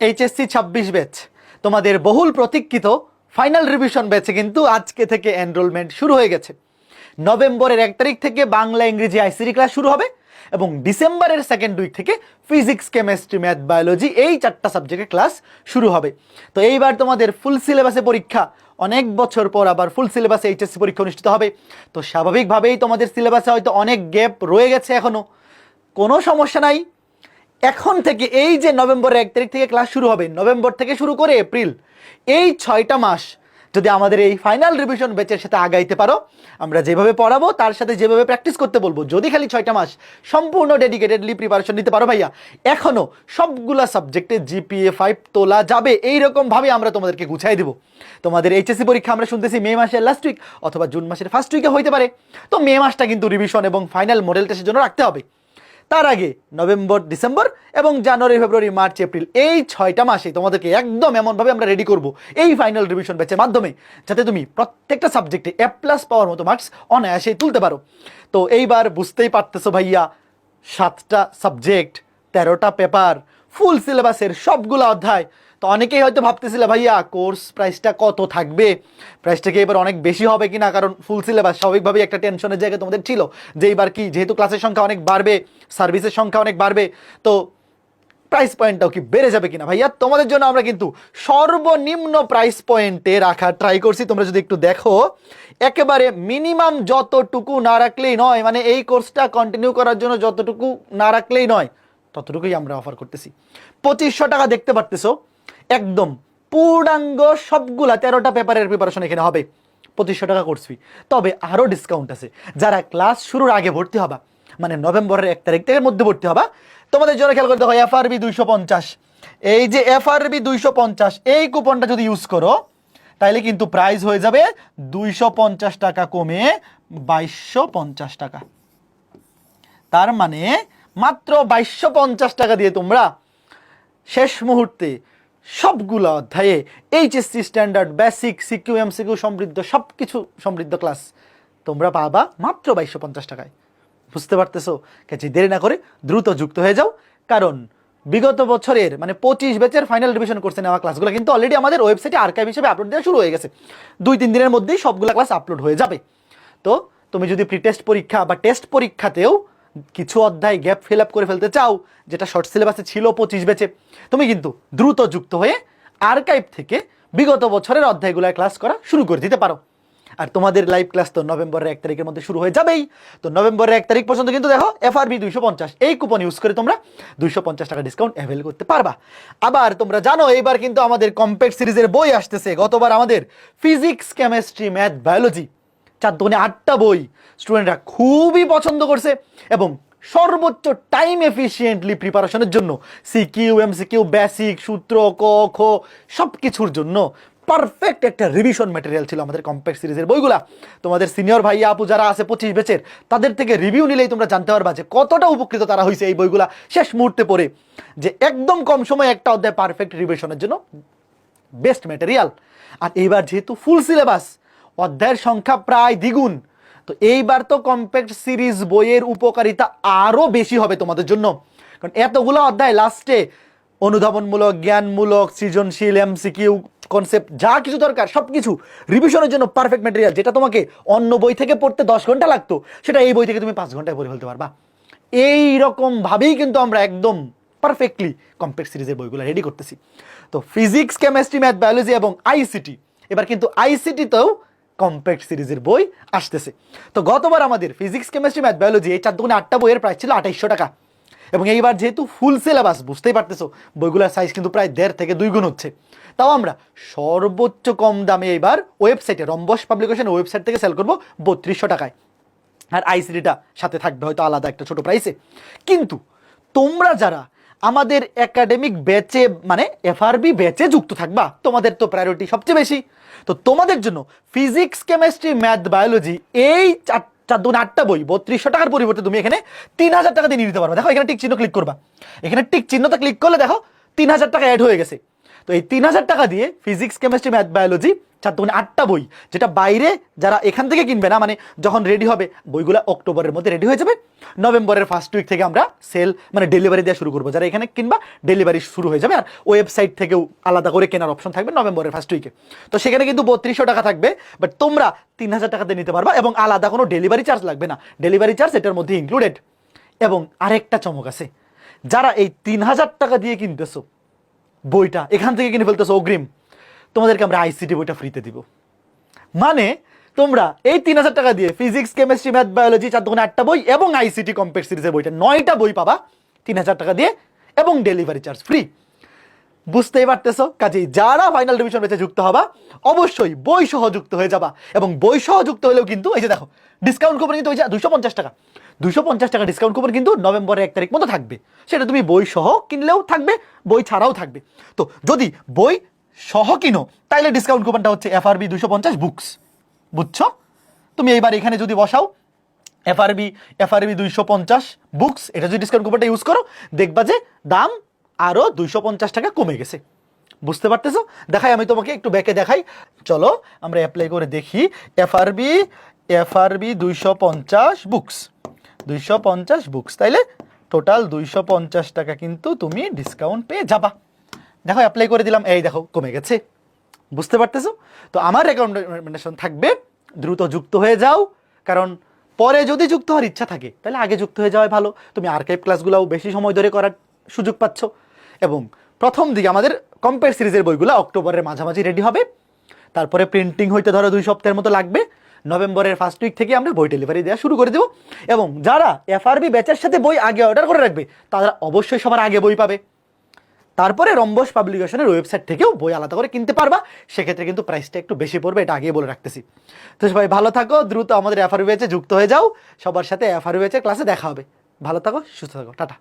HSC ছাব্বিশ batch. তোমাদের বহুল প্রতীক্ষিত ফাইনাল রিভিশন ব্যাচে কিন্তু আজকে থেকে এনরোলমেন্ট শুরু হয়ে গেছে। নভেম্বরের এক তারিখ থেকে বাংলা, ইংরেজি আইসিডি ক্লাস শুরু হবে এবং ডিসেম্বরের সেকেন্ড উইক থেকে ফিজিক্স কেমিস্ট্রি ম্যাথ বায়োলজি এই চারটা সাবজেক্টের ক্লাস শুরু হবে। তো এইবার তোমাদের ফুল সিলেবাসে পরীক্ষা। অনেক বছর পর আবার ফুল সিলেবাসে এইচএসসি পরীক্ষা অনুষ্ঠিত হবে। তো স্বাভাবিকভাবেই তোমাদের সিলেবাসে হয়তো অনেক গ্যাপ রয়ে গেছে এখনও কোনো সমস্যা নাই। এখন থেকে এই যে নভেম্বরের এক তারিখ থেকে ক্লাস শুরু হবে, নভেম্বর থেকে শুরু করে এপ্রিল, এই ছয়টা মাস যদি আমাদের এই ফাইনাল রিভিশন ব্যাচের সাথে আগাইতে পারো, আমরা যেভাবে পড়াবো, তার সাথে যেভাবে প্র্যাকটিস করতে বলব, যদি খালি ছয়টা মাস সম্পূর্ণ ডেডিকেটেডলি প্রিপারেশন নিতে পারো ভাইয়া এখনও সবগুলা সাবজেক্টে জিপিএ ফাইভ তোলা যাবে এই এইরকমভাবে আমরা তোমাদেরকে গুছাই দেবো। তোমাদের এইচএসসি পরীক্ষা আমরা শুনতেছি মে মাসের লাস্ট উইক অথবা জুন মাসের ফার্স্ট উইকে হইতে পারে। তো মে মাসটা কিন্তু রিভিশন এবং ফাইনাল মডেল টেস্টের জন্য রাখতে হবে। তার আগে নভেম্বর, ডিসেম্বর এবং জানুয়ারি, ফেব্রুয়ারি, মার্চ, এপ্রিল এই ছয়টা মাসে তোমাদেরকে একদম এমনভাবে আমরা রেডি করব এই ফাইনাল রিভিশন ব্যাচের মাধ্যমে, যাতে তুমি প্রত্যেকটা সাবজেক্টে এ প্লাস পাওয়ার মতো মার্কস অনায়াসেই তুলতে পারো। তো এইবার বুঝতেই পারতেছো ভাইয়া, সাতটা সাবজেক্ট তেরোটা পেপার ফুল সিলেবাসের সবগুলো অধ্যায় তো অনেকেই হয়তো ভাবতেছিল, ভাইয়া কোর্স প্রাইসটা কত থাকবে? প্রাইসটা কি এবার অনেক বেশি হবে কিনা? কারণ ফুল সিলেবাস স্বাভাবিকভাবেই একটা টেনশনের জায়গা তোমাদের ছিল যে এইবার কি? যেহেতু ক্লাসের সংখ্যা অনেক বাড়বে সার্ভিসের সংখ্যা অনেক বাড়বে, তো প্রাইস পয়েন্টটাও কি বেড়ে যাবে কিনা? ভাইয়া, তোমাদের জন্য আমরা কিন্তু সর্বনিম্ন প্রাইস পয়েন্টে রাখার ট্রাই করছি। তোমরা যদি একটু দেখো, একেবারে মিনিমাম যতটুকু না রাখলেই নয় মানে এই কোর্সটা কন্টিনিউ করার জন্য যতটুকু না রাখলেই নয়, ততটুকুই আমরা অফার করতেছি। পঁচিশশো টাকা দেখতে পারতেছো একদম পূর্ণাঙ্গ সবগুলা তেরোটা পেপারের প্রিপারেশন এখানে হবে। পঁচিশশো টাকা কোর্স ফি তবে আরও ডিসকাউন্ট আছে। যারা ক্লাস শুরুর আগে ভর্তি হবা মানে নভেম্বরের এক তারিখ থেকে মধ্যে ভর্তি হবা, তোমাদের জন্য খেয়াল করতে হয় এফআরবি দুইশো পঞ্চাশ। এই যে এফআরবি দুইশো পঞ্চাশ, এই কুপনটা যদি ইউজ করো, তাইলে কিন্তু প্রাইস হয়ে যাবে দুইশো পঞ্চাশ টাকা কমে বাইশশো পঞ্চাশ টাকা। তার মানে মাত্র বাইশশো পঞ্চাশ টাকা দিয়ে তোমরা শেষ মুহূর্তে সবগুলো অধ্যায়ে HSC standard basic CQ MCQ সমৃদ্ধ সব কিছু সমৃদ্ধ ক্লাস তোমরা পাবা মাত্র বাইশশো পঞ্চাশ টাকায়। বুঝতে পারতেছো? কাছে দেরি না করে দ্রুত যুক্ত হয়ে যাও। কারণ বিগত বছরের মানে পঁচিশ ব্যাচের ফাইনাল রিভিশন করছে নেওয়া ক্লাসগুলো কিন্তু অলরেডি আমাদের ওয়েবসাইটে আর্কাইভ হিসেবে আপলোড দেওয়া শুরু হয়ে গেছে। দুই তিন দিনের মধ্যেই সবগুলো ক্লাস আপলোড হয়ে যাবে। তো তুমি যদি প্রি টেস্ট পরীক্ষা বা টেস্ট পরীক্ষাতেও কিছু অধ্যায় গ্যাপ ফিল আপ করে ফেলতে চাও, যেটা শর্ট সিলেবাসে ছিল পঁচিশ বেচে তুমি কিন্তু দ্রুত যুক্ত হয়ে আর্কাইভ থেকে বিগত বছরের অধ্যায়গুলো ক্লাস করা শুরু করে দিতে পারো। আর তোমাদের লাইভ ক্লাস তো নভেম্বরের এক তারিখের মধ্যে শুরু হয়ে যাবেই। তো নভেম্বরের এক তারিখ পর্যন্ত কিন্তু দেখো এফআরবি দুইশো পঞ্চাশ, এই কুপন ইউজ করে তোমরা দুইশো পঞ্চাশ টাকা ডিসকাউন্ট অ্যাভেল করতে পারবা। আবার তোমরা জানো, এইবার কিন্তু আমাদের কম্প্যাক্ট সিরিজের বই আসতেছে, গতবার আমাদের ফিজিক্স কেমিস্ট্রি ম্যাথ বায়োলজি চার দোকানে আটটা বই স্টুডেন্টরা খুবই পছন্দ করছে এবং সর্বোচ্চ টাইম এফিসিয়েন্টলি প্রিপারেশনের জন্য সিকিউ এমসিকিউ বেসিক সূত্র, ক, খ সব কিছুর জন্য পারফেক্ট একটা রিভিশন ম্যাটেরিয়াল ছিল আমাদের কম্প্যাক্ট সিরিজের বইগুলা। তোমাদের সিনিয়র ভাইয়া, আপু যারা আছে পঁচিশ বেচের তাদের থেকে রিভিউ নিলেই তোমরা জানতে পারবা যে কতটা উপকৃত তারা হয়েছে এই বইগুলা শেষ মুহূর্তে পড়ে। যে একদম কম সময়ে একটা অধ্যায় পারফেক্ট রিভিশনের জন্য বেস্ট ম্যাটেরিয়াল আর এইবার যেহেতু ফুল সিলেবাস অধ্যায়ের সংখ্যা প্রায় দ্বিগুণ। তো এইবার তো কম্প্যাক্ট সিরিজ বইয়ের উপকারিতা আরও বেশি হবে তোমাদের জন্য। কারণ এতগুলো অধ্যায় লাস্টে অনুধাবনমূলক, জ্ঞানমূলক, সৃজনশীল এমসিকিউ কনসেপ্ট যা কিছু দরকার সব কিছু রিভিশনের জন্য পারফেক্ট ম্যাটেরিয়াল যেটা তোমাকে অন্য বই থেকে পড়তে দশ ঘণ্টা লাগতো, সেটা এই বই থেকে তুমি পাঁচ ঘন্টায় পড়ে ফেলতে পারবা। এই রকমভাবেই কিন্তু আমরা একদম পারফেক্টলি কম্প্যাক্ট সিরিজের বইগুলো রেডি করতেছি। তো ফিজিক্স কেমিস্ট্রি ম্যাথ বায়োলজি এবং আইসিটি এবার কিন্তু আইসিটিতেও কম্প্যাক্ট সিরিজের বই আসতেছে। তো গতবার আমাদের ফিজিক্স কেমিস্ট্রি ম্যাথ বায়োলজি এই চার দুগুণে আটটা বইয়ের প্রাইস ছিল আঠাইশশো টাকা। এবং এইবার যেহেতু ফুল সিলেবাস বুঝতেই পারতেছো, বইগুলোর সাইজ কিন্তু প্রায় দেড় থেকে দুই গুণ হচ্ছে। তাও আমরা সর্বোচ্চ কম দামে এইবার ওয়েবসাইটে রম্বস পাবলিকেশন ওয়েবসাইট থেকে সেল করব বত্রিশশো টাকায়। আর আইসিডিটা সাথে থাকবে হয়তো আলাদা একটা ছোট প্রাইসে কিন্তু তোমরা যারা আমাদের একাডেমিক ব্যাচে মানে এফআরবি ব্যাচে যুক্ত থাকবা। তোমাদের তো প্রায়োরিটি সবচেয়ে বেশি। তো তোমাদের জন্য ফিজিক্স কেমিস্ট্রি ম্যাথ বায়োলজি এই চার দুগুণ আটটা বই, বত্রিশশো টাকার পরিবর্তে তুমি এখানে তিন হাজার টাকা দিয়ে নিতে পারবে। দেখো, এখানে টিক চিহ্ন ক্লিক করবা। এখানে টিক চিহ্নটা ক্লিক করলে দেখো তিন হাজার টাকা অ্যাড হয়ে গেছে। তো এই তিন হাজার টাকা দিয়ে ফিজিক্স কেমিস্ট্রি ম্যাথ বায়োলজি দোকানে আটটা বই, যেটা বাইরে যারা এখান থেকে কিনবে না মানে যখন রেডি হবে, বইগুলো অক্টোবরের মধ্যে রেডি হয়ে যাবে। নভেম্বরের ফার্স্ট উইক থেকে আমরা সেল মানে ডেলিভারি দেওয়া শুরু করব। যারা এখানে কিনবা ডেলিভারি শুরু হয়ে যাবে। আর ওয়েবসাইট থেকেও আলাদা করে কেনার অপশন থাকবে নভেম্বরের ফার্স্ট উইকে তো সেখানে কিন্তু বত্রিশশো টাকা থাকবে বাট তোমরা তিন হাজার টাকাতে নিতে পারবা এবং আলাদা কোনো ডেলিভারি চার্জ লাগবে না। ডেলিভারি চার্জ এটার মধ্যে ইনক্লুডেড এবং আরেকটা চমক আছে, যারা এই তিন হাজার টাকা দিয়ে কিনতেছো বইটা, এখান থেকে কিনে ফেলতেছো অগ্রিম। তোমাদেরকে আমরা আইসিটি বইটা ফ্রিতে দিব। মানে তোমরা এই তিন হাজার টাকা দিয়ে ফিজিক্স কেমিস্ট্রি ম্যাথ বায়োলজি চার দোকানে আটটা বই এবং আইসিটি কম্পেক্ট সিরিজের বইটা, নয়টা বই পাবা তিন হাজার টাকা দিয়ে এবং ডেলিভারি চার্জ ফ্রি বুঝতেই পারতেছো? কাজেই যারা ফাইনাল রিভিশন বেঁচে যুক্ত হবা, অবশ্যই বই সহ যুক্ত হয়ে যাবা। এবং বই সহ যুক্ত হলেও কিন্তু, এই যে দেখো ডিসকাউন্ট কুপন কিন্তু ওই যে দুশো পঞ্চাশ টাকা। দুশো পঞ্চাশ টাকা ডিসকাউন্ট কুপন কিন্তু নভেম্বরের এক তারিখ মতো থাকবে। সেটা তুমি বই সহ কিনলেও থাকবে, বই ছাড়াও থাকবে। তো যদি বই সহ কিনো, তাইলে ডিসকাউন্ট কুপনটা হচ্ছে এফআরবি দুশো পঞ্চাশ বুকস বুঝছ? তুমি এইবার এখানে যদি বসাও এফআরবি এফআরবি দুইশো পঞ্চাশ বুকস এটা যদি ডিসকাউন্ট কুপনটা ইউজ করো, দেখবা যে দাম আরও দুইশো পঞ্চাশ টাকা কমে গেছে। বুঝতে পারতেছো? দেখাই, আমি তোমাকে একটু ব্যাকে দেখাই। চলো, আমরা অ্যাপ্লাই করে দেখি। এফআরবি এফআরবি দুইশো পঞ্চাশ বুকস দুইশো পঞ্চাশ বুকস তাইলে টোটাল দুইশো পঞ্চাশ টাকা কিন্তু তুমি ডিসকাউন্ট পেয়ে যাবা। দেখো অ্যাপ্লাই করে দিলাম। এই দেখো, কমে গেছে। বুঝতে পারতেছো? তো আমার রেকমেন্ডেশন থাকবে, দ্রুত যুক্ত হয়ে যাও। কারণ পরে যদি যুক্ত হওয়ার ইচ্ছা থাকে তাহলে আগে যুক্ত হয়ে যাওয়াই ভালো। তুমি আর্কাইভ ক্লাসগুলোও বেশি সময় ধরে করার সুযোগ পাচ্ছ। এবং প্রথম দিকে আমাদের কম্পেয়ার সিরিজের বইগুলো অক্টোবরের মাঝামাঝি রেডি হবে। তারপরে প্রিন্টিং হইতে ধরো দুই সপ্তাহের মতো লাগবে। নভেম্বরের ফার্স্ট উইক থেকে আমরা বই ডেলিভারি দেওয়া শুরু করে দেবো। এবং যারা এফআরবি ব্যাচের সাথে বই আগে অর্ডার করে রাখবে, তারা অবশ্যই সবার আগে বই পাবে। তারপরে রম্বস পাবলিকেশনের ওয়েবসাইট থেকেও বই আলাদা করে কিনতে পারবা। সেক্ষেত্রে কিন্তু প্রাইসটা একটু বেশি পড়বে, এটা আগেই বলে রাখতেছি। তো সবাই ভালো থাকো, দ্রুত আমাদের এফআরবি ব্যাচে যুক্ত হয়ে যাও। সবার সাথে এফআরবি ব্যাচের ক্লাসে দেখা হবে। ভালো থাকো, সুস্থ থাকো, টাটা।